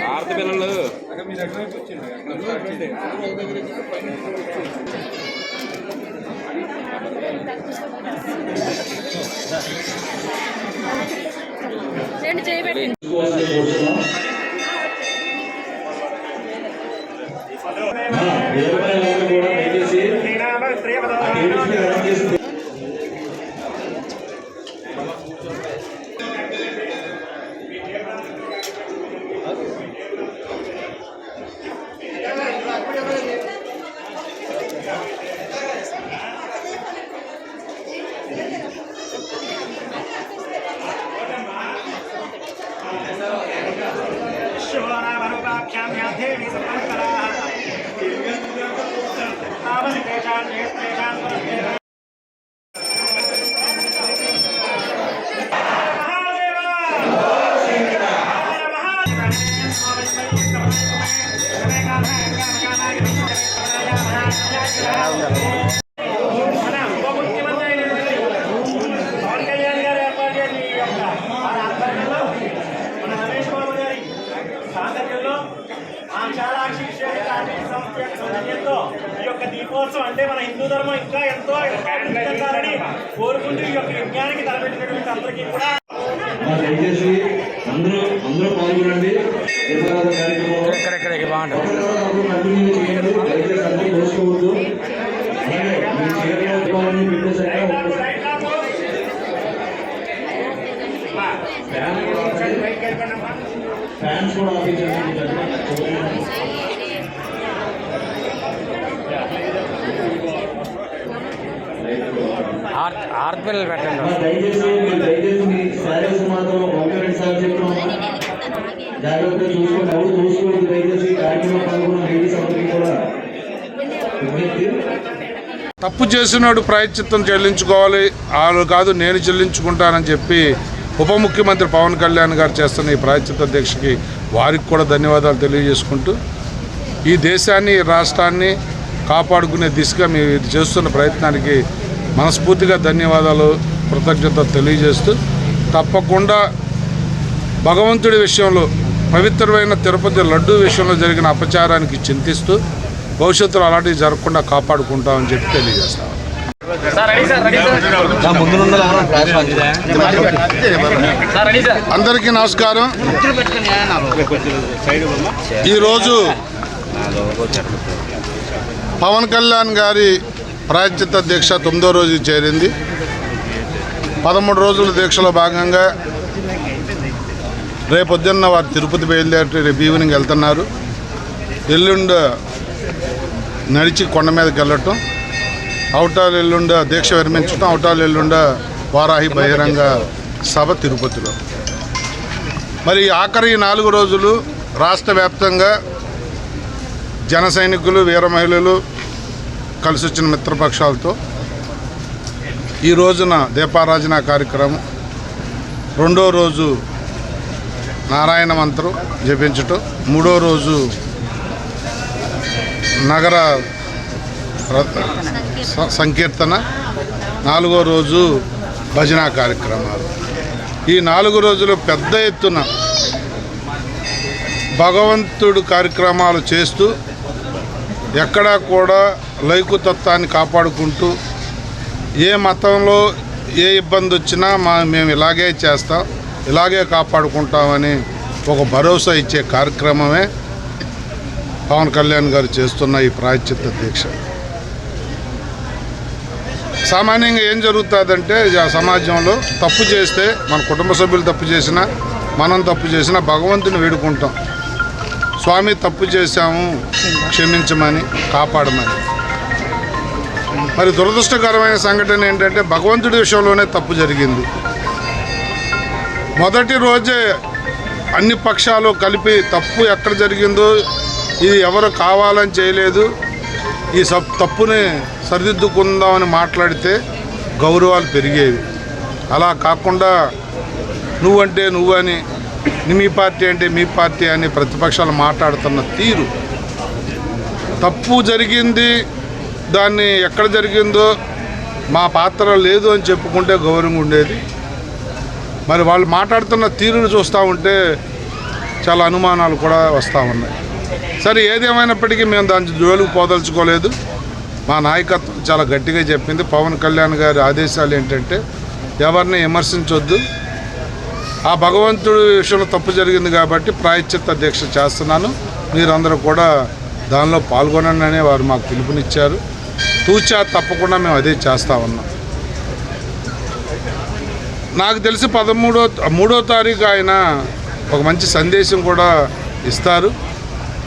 భారత పిల్లలు. రెండు చేయబెట్టి. కూడా सपङ्कराः तावन्तेषां नेत्रेषां परस्तेषां మన సౌజన్యంతో ఈ యొక్క దీపోత్సవం అంటే మన హిందూ ధర్మం ఇంకా ఎంతో ఉండాలని కోరుకుంటూ ఈ యొక్క యజ్ఞానికి తలపెట్టినటువంటి అందరికీ కూడా దయచేసి అందరూ అందరూ పాల్గొనండి దీపారాధన కార్యక్రమంలో ఎక్కడెక్కడ బాగుంటుంది ఒకరికొకరు కంటిన్యూ చేయండి దయచేసి అన్ని కోసుకోవద్దు అలాగే మీ చీరలో దీపావళి పెట్టేశాక ఒక్కసారి ఫ్యాన్ కూడా ఆపేయండి. ఫ్యాన్స్ కూడా ఆపించండి చూడండి ఆర్ట్ పిల్లలు పెట్టండి మా దయచేసి మీరు దయచేసి మీ శారీస్ మాత్రం ఒకటి రెండు సార్లు చెప్తున్నాం జాగ్రత్తగా చూసుకోండి. ఎవరు చూసుకోండి. దయచేసి ఈ కార్యక్రమం పాల్గొన్న లేడీస్ అందరికీ కూడా. విజ్ఞప్తి తప్పు చేసినోడు ప్రాయశ్చిత్తం చెల్లించుకోవాలి. వాళ్ళు కాదు నేను చెల్లించుకుంటానని చెప్పి ఉప ముఖ్యమంత్రి పవన్ కళ్యాణ్ గారు చేస్తున్న ఈ ప్రాయశ్చిత్త దీక్షకి వారికి కూడా ధన్యవాదాలు తెలియజేసుకుంటూ ఈ దేశాన్ని ఈ రాష్ట్రాన్ని కాపాడుకునే దిశగా మీరు చేస్తున్న ప్రయత్నానికి మనస్ఫూర్తిగా ధన్యవాదాలు కృతజ్ఞత తెలియజేస్తూ తప్పకుండా భగవంతుడి విషయంలో పవిత్రమైన తిరుపతి లడ్డూ విషయంలో జరిగిన అపచారానికి చింతిస్తూ భవిష్యత్తులో అలాంటివి జరగకుండా కాపాడుకుంటామని చెప్పి తెలియజేస్తాం. అందరికీ నమస్కారం. ఈరోజు పవన్ కళ్యాణ్ గారి ప్రాయశ్చిత్త దీక్ష తొమ్మిదో రోజు చేరింది. పదమూడు రోజుల దీక్షలో భాగంగా రేపొద్దున్న వారు తిరుపతి బయలుదేరి రేపు ఈవినింగ్ వెళ్తున్నారు. ఎల్లుండ నడిచి కొండ మీదకి వెళ్ళటం అవుటాలు ఎల్లుండ దీక్ష విరమించటం అవుటాలు ఎల్లుండ వారాహి బహిరంగ సభ తిరుపతిలో. మరి ఆఖరి నాలుగు రోజులు రాష్ట్ర వ్యాప్తంగా జన సైనికులు వీర మహిళలు కలిసి వచ్చిన మిత్రపక్షాలతో ఈ రోజున దీపారాజన కార్యక్రమం రెండో రోజు నారాయణ మంత్రం జపించటం మూడో రోజు నగర ర- సంకీర్తన నాలుగో రోజు భజన కార్యక్రమాలు. ఈ నాలుగు రోజులు పెద్ద ఎత్తున భగవంతుడు కార్యక్రమాలు చేస్తూ ఎక్కడా కూడా లైకుతత్వాన్ని కాపాడుకుంటూ ఏ మతంలో ఏ ఇబ్బంది వచ్చినా మా మేము ఇలాగే చేస్తాం ఇలాగే కాపాడుకుంటామని ఒక భరోసా ఇచ్చే కార్యక్రమమే పవన్ కళ్యాణ్ గారు చేస్తున్న ఈ ప్రాయశ్చిత్త దీక్ష. సామాన్యంగా ఏం జరుగుతుందంటే ఆ సమాజంలో తప్పు చేస్తే మన కుటుంబ సభ్యులు తప్పు చేసినా మనం తప్పు చేసినా భగవంతుని వేడుకుంటాం. స్వామి తప్పు చేశాము క్షమించమని కాపాడమని. మరి దురదృష్టకరమైన సంఘటన ఏంటంటే భగవంతుడి విషయంలోనే తప్పు జరిగింది. మొదటి రోజే అన్ని పక్షాలు కలిపి తప్పు ఎక్కడ జరిగిందో ఇది ఎవరు కావాలని చేయలేదు. ఈ సబ్ తప్పుని సరిదిద్దుకుందామని మాట్లాడితే గౌరవాలు పెరిగేవి. అలా కాకుండా నువ్వంటే నువ్వని మీ పార్టీ అంటే మీ పార్టీ అని ప్రతిపక్షాలు మాట్లాడుతున్న తీరు. తప్పు జరిగింది దాన్ని ఎక్కడ జరిగిందో మా పాత్ర లేదు అని చెప్పుకుంటే గౌరవంగా ఉండేది. మరి వాళ్ళు మాట్లాడుతున్న తీరును చూస్తూ ఉంటే చాలా అనుమానాలు కూడా వస్తూ ఉన్నాయి. సరే ఏదేమైనప్పటికీ మేము దాని జోలికి పోదలుచుకోలేదు. మా నాయకత్వం చాలా గట్టిగా చెప్పింది. పవన్ కళ్యాణ్ గారి ఆదేశాలు ఏంటంటే ఎవరిని విమర్శించొద్దు. ఆ భగవంతుడి విషయంలో తప్పు జరిగింది కాబట్టి ప్రాయశ్చిత్త దీక్ష చేస్తున్నాను. మీరందరూ కూడా దానిలో పాల్గొనండి వారు మాకు పిలుపునిచ్చారు. తూచా తప్పకుండా మేము అదే చేస్తా ఉన్నాం. నాకు తెలిసి పదమూడో మూడో తారీఖు ఆయన ఒక మంచి సందేశం కూడా ఇస్తారు.